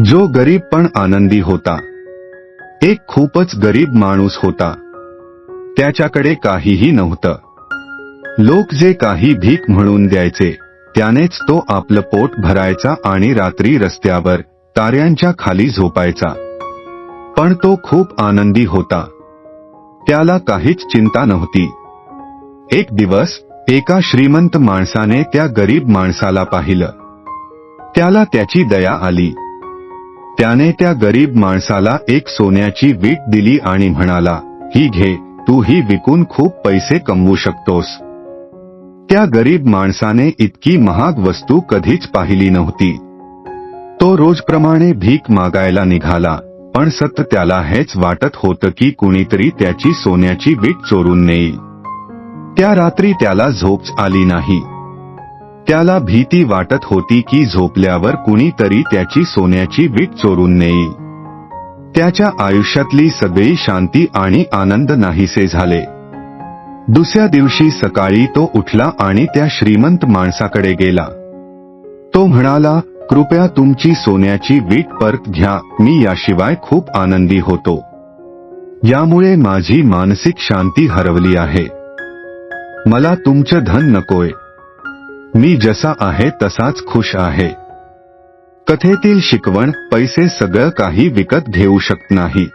जो गरीब पण आनंदी होता. एक खूपच गरीब माणूस होता. त्याच्याकडे काहीही नव्हतं. लोक जे काही भीक म्हणून द्यायचे त्यानेच तो आपलं पोट भरायचा आणि रात्री रस्त्यावर ताऱ्यांच्या खाली झोपायचा. पण तो खूप आनंदी होता. त्याला काहीच चिंता नव्हती. एक दिवस एका श्रीमंत माणसाने त्या गरीब माणसाला पाहिलं. त्याला त्याची दया आली. त्याने त्या गरीब माणसाला एक सोन्याची वीट दिली आणि म्हणाला ही घे तू ही विकून खूप पैसे कमवू शकतोस. त्या गरीब माणसाने इतकी महाग वस्तू कधीच पाहिली नव्हती. तो रोजप्रमाणे भीक मागायला निघाला पण सत्य त्याला हेच वाटत होतं की कुणीतरी त्याची सोन्याची वीट चोरून नेईल. त्या रात्री त्याला झोप आली नाही. त्याला भीती वाटत होती की झोपल्यावर कुणीतरी त्याची सोन्याची वीट चोरून नेईल. त्याच्या आयुष्यातली सगळी शांती आणि आनंद नाहीसे झाले. दुसऱ्या दिवशी सकाळी तो उठला आणि त्या श्रीमंत माणसाकडे गेला. तो म्हणाला कृपया तुमची सोन्याची वीट परत घ्या मी याशिवाय खूप आनंदी होतो. यामुळे माझी मानसिक शांती हरवली आहे. मला तुमचं धन नकोय. मी जसा आहे तसाच खुश आहे. कथेतील शिकवण पैसे सगळं काही विकत घेऊ शकत नाही.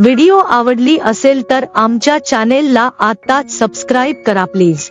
व्हिडिओ आवडली असेल तर आमच्या चॅनेलला आत्ताच सबस्क्राईब करा प्लीज.